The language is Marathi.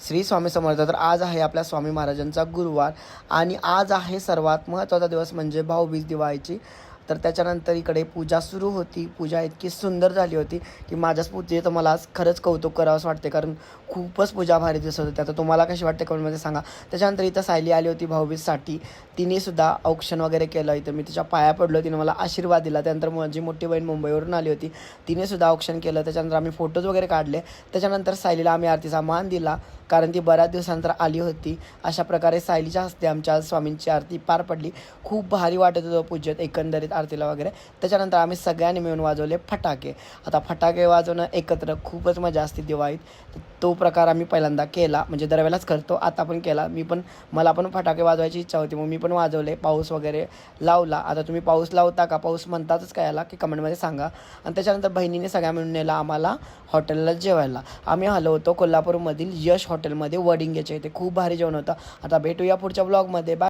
श्री स्वामी समर्थ. तर आज आहे आपल्या स्वामी महाराजांचा गुरुवार आणि आज आहे सर्वात महत्त्वाचा दिवस म्हणजे भाऊबीज दिवाळीची. तर त्याच्यानंतर इकडे पूजा सुरू होती. पूजा इतकी सुंदर झाली होती की माझ्याच पूजेचं मला आज खरंच कौतुक करावंसं वाटते कारण खूपच पूजा भारी दिसत होती. आता तुम्हाला कशी वाटते कमेंटमध्ये सांगा. त्याच्यानंतर इथं सायली आली होती भाऊबीजसाठी तिने सुद्धा औक्षण वगैरे केलं इथं. मी तिच्या पाया पडलो. तिने मला आशीर्वाद दिला. त्यानंतर माझी मोठी बहीण मुंबईवरून आली होती. तिने सुद्धा औक्षण केलं. त्याच्यानंतर आम्ही फोटोज वगैरे काढले. त्याच्यानंतर सायलीला आम्ही आरतीचा मान दिला. कारण ती बऱ्याच दिवसानंतर आली होती. अशा प्रकारे सायलीच्या हस्ते आमच्या स्वामींची आरती पार पडली. खूप भारी वाटत होतं पूजेत. एकंदरीत आरतीला वगैरे. त्याच्यानंतर आम्ही सगळ्यांनी मिळून वाजवले फटाके. आता फटाके वाजवणं एकत्र खूपच मजा असते दिवाळीत. तो प्रकार आम्ही पहिल्यांदा केला. म्हणजे दरवेळेलाच करतो आता पण केला. मी पण मला पण फटाके वाजवायची इच्छा होती. मग मी पण वाजवले. पाऊस वगैरे लावला. आता तुम्ही पाऊस लावता का? पाऊस म्हणतातच काय आला की कमेंटमध्ये सांगा. आणि त्याच्यानंतर बहिणीने सगळ्या मिळून नेला आम्हाला हॉटेलला जेवायला. आम्ही आलो होतो कोल्हापूरमधील यश हॉटेलमध्ये वडिंग याच्या इथे. खूप भारी जेवण होतं. आता भेटूया पुढच्या ब्लॉगमध्ये बाय